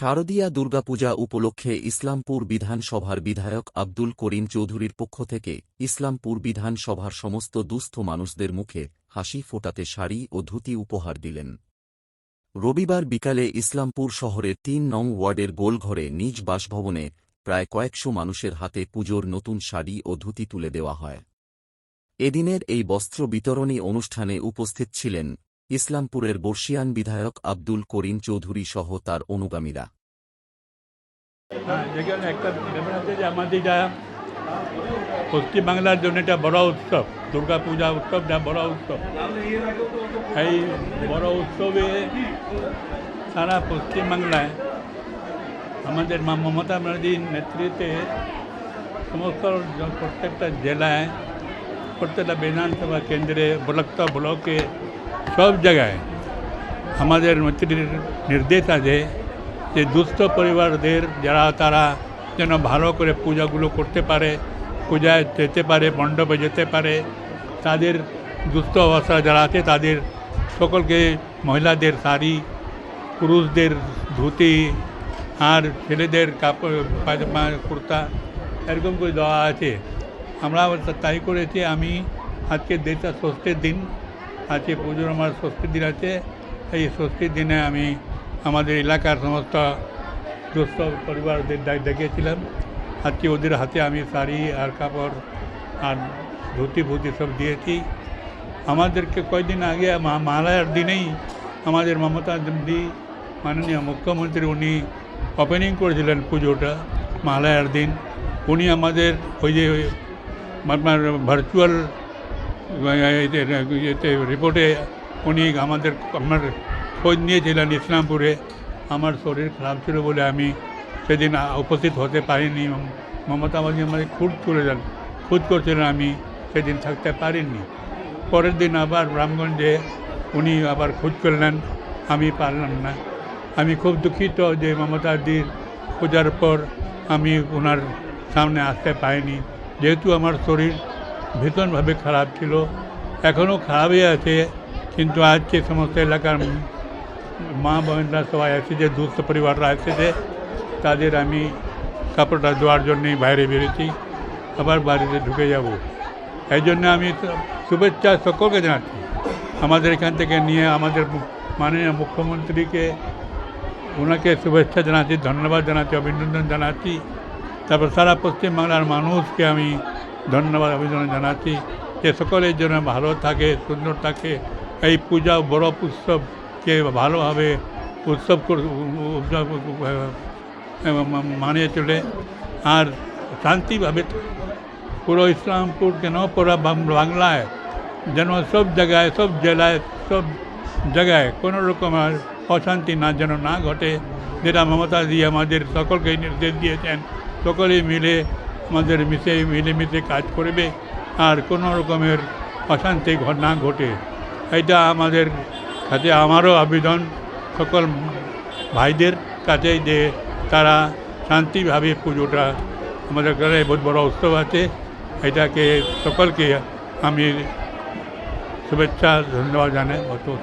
শারদীয়া দুর্গাপূজা উপলক্ষে ইসলামপুর বিধানসভার বিধায়ক আব্দুল করিম চৌধুরীর পক্ষ থেকে ইসলামপুর বিধানসভার সমস্ত দুস্থ মানুষদের মুখে হাসি ফোটাতে শাড়ি ও ধুতি উপহার দিলেন। রবিবার বিকালে ইসলামপুর শহরের তিন নং ওয়ার্ডের গোলঘরে নিজ বাসভবনে প্রায় কয়েকশো মানুষের হাতে পুজোর নতুন শাড়ি ও ধুতি তুলে দেওয়া হয়। এদিনের এই বস্ত্র বিতরণী অনুষ্ঠানে উপস্থিত ছিলেন ইসলামপুরের বর্ষিয়ান বিধায়ক আব্দুল করিম চৌধুরী সহ তার অনুগামীরা। যেখানে একটা যে আমাদের এটা পশ্চিমবাংলার জন্য এটা বড় উৎসব দুর্গা পূজা উৎসবটা বড় উৎসব। এই বড় উৎসবে সারা পশ্চিমবাংলায় আমাদের মা মমতা ব্যানার্জির নেতৃত্বে সমস্ত প্রত্যেকটা জেলায়, প্রত্যেকটা বিধানসভা কেন্দ্রে, ব্লক ব্লকে সব জায়গায় আমাদের মন্ত্রীর নির্দেশ আছে যে দুস্থ পরিবারদের যারা তারা যেন ভালো করে পূজাগুলো করতে পারে, পূজায় যেতে পারে, মণ্ডপে যেতে পারে, তাদের দুস্থ অবস্থা যারা আছে তাদের সকলকে মহিলাদের শাড়ি, পুরুষদের ধুতি আর ছেলেদের কাপড় কুর্তা এরকম করে দেওয়া আছে। আমরা তাই করেছি, আমি আজকে দেশটা ষষ্ঠীর দিন। আজকে পুজোর আমার ষষ্ঠীর দিন আছে। এই ষষ্ঠীর দিনে আমি আমাদের এলাকার সমস্ত দুস্থ পরিবারদের ডেকেছিলাম আজকে ওদের হাতে আমি শাড়ি আর কাপড় আর ধুতি ফুতি সব দিয়েছি। আমাদেরকে কয়েকদিন আগে মা- মহালয়ার দিনেই আমাদের মমতা দি, মাননীয় মুখ্যমন্ত্রী উনি ওপেনিং করেছিলেন পুজোটা মহালয়ার দিন। উনি আমাদের ওই যে আপনার ভার্চুয়াল এতে রিপোর্টে উনি আমাদের আমার খোঁজ নিয়েছিলেন ইসলামপুরে। আমার শরীর খারাপ ছিল বলে আমি সেদিন উপস্থিত হতে পারিনি। মমতা বাজি আমাদের খুঁজ চলে যান খুঁজ করছিলেন আমি, সেদিন থাকতে পারিনি। পরের দিন আবার রামগঞ্জে উনি আবার খোঁজ করলেন। আমি পারলাম না। আমি খুব দুঃখিত যে মমতা মমতাদির পূজার পর আমি ওনার সামনে আসতে পারিনি। যেহেতু আমার শরীর ভীষণভাবে খারাপ ছিল এখনও খারাপই আছে কিন্তু আজকে সমস্ত এলাকার মা বোনেরা সবাই এসেছে দুস্থ পরিবাররা এসেছে তাদের আমি কাপড়টা দেওয়ার জন্যই বাইরে বেরোচ্ছি আবার বাড়িতে ঢুকে যাব এই জন্য আমি তো শুভেচ্ছা সকলকে জানাচ্ছি আমাদের এখান থেকে নিয়ে আমাদের মু- মাননীয় মুখ্যমন্ত্রীকে ওনাকে শুভেচ্ছা জানাচ্ছি ধন্যবাদ জানাচ্ছি অভিনন্দন জানাচ্ছি তারপর সারা পশ্চিমবাংলার মানুষকে আমি ধন্যবাদ অভিনন্দন জানাচ্ছি। যে সকলের জন্য ভালো থাকে, সুন্দর থাকে, এই পূজা, বড় উৎসবকে ভালোভাবে উৎসব করে উৎসব মানিয়ে চলে। আর শান্তিভাবে পুরো ইসলামপুর কেন? পুরো বাং- বাংলায় যেন সব জায়গায়, সব জেলায়, সব জায়গায় কোনো রকম আর অশান্তি না যেন না ঘটে। যেটা মমতা দিয়ে আমাদের সকলকে নির্দেশ দিয়েছেন। সকলেই মিলে আমাদের মিশে মিলেমিশে কাজ করবে আর কোনো রকমের অশান্তি ঘ- না ঘটে। এটা আমাদের কাছে আমারও আবেদন, সকল ভাইদের কাছে যে তারা শান্তিভাবে পুজোটা আমাদের ঘরে বহুত বড় উৎসব আছে। এটাকে সকলকে আমি শুভেচ্ছা, ধন্যবাদ জানাই। অত